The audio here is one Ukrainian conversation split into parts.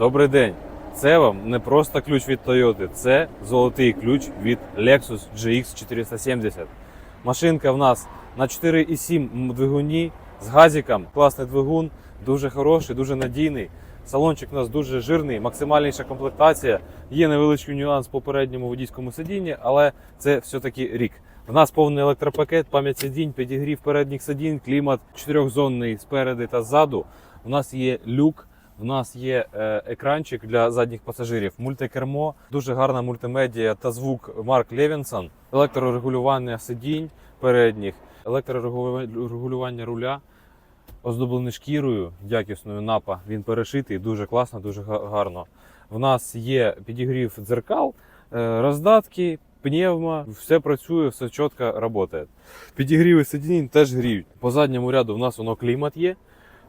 Добрий день! Це вам не просто ключ від Toyota, це золотий ключ від Lexus GX 470. Машинка в нас на 4,7 двигуні з газиком. Класний двигун, дуже хороший, дуже надійний. Салончик у нас дуже жирний, максимальніша комплектація. Є невеличкий нюанс по передньому водійському сидінні, але це все-таки рік. В нас повний електропакет, пам'ять сидінь, підігрів передніх сидінь, клімат чотирьохзонний спереди та ззаду. У нас є люк, в нас є е, екранчик для задніх пасажирів, мультикермо, дуже гарна мультимедіа та звук Марк Левінсон, електрорегулювання сидінь передніх, електрорегулювання руля, оздоблений шкірою якісною напа. Він перешитий, дуже класно, дуже гарно. В нас є підігрів дзеркал, е, роздатки, пневма, все працює, все чітко працює. Підігріви сидінь теж гріють. По задньому ряду в нас воно клімат є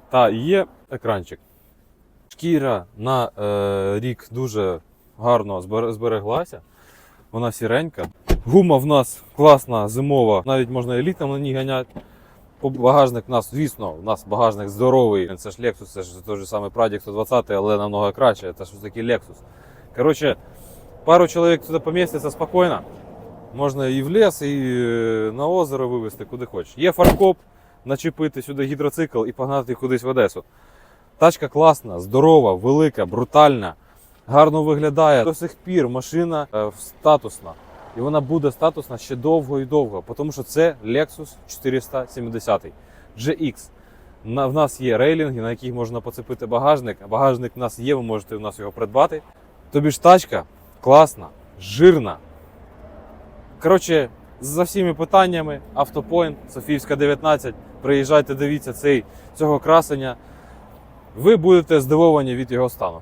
та є екранчик. Шкіра на е, рік дуже гарно збереглася. Вона сіренька. Гума в нас класна, зимова, навіть можна і літом на ній ганяти. Багажник у нас, звісно, у нас багажник здоровий. Це ж Lexus, це ж той же самий Pradік 120, але намного краще. Це ж таки Lexus. Коротше, пару чоловік туди поміститься спокійно. Можна і в ліс, і е, на озеро вивезти, куди хочеш. Є фаркоп, начепити сюди гідроцикл і погнати кудись в Одесу. Тачка класна, здорова, велика, брутальна, гарно виглядає. До сих пір машина е, статусна. І вона буде статусна ще довго і довго, тому що це Lexus 470 GX. В нас є рейлінги, на яких можна поцепити багажник. Багажник в нас є, ви можете у нас його придбати. Тобі ж тачка класна, жирна. Коротше, за всіми питаннями, автопоінт, Софіївська 19. Приїжджайте, дивіться цей, цього красення. Ви будете здивовані від його стану.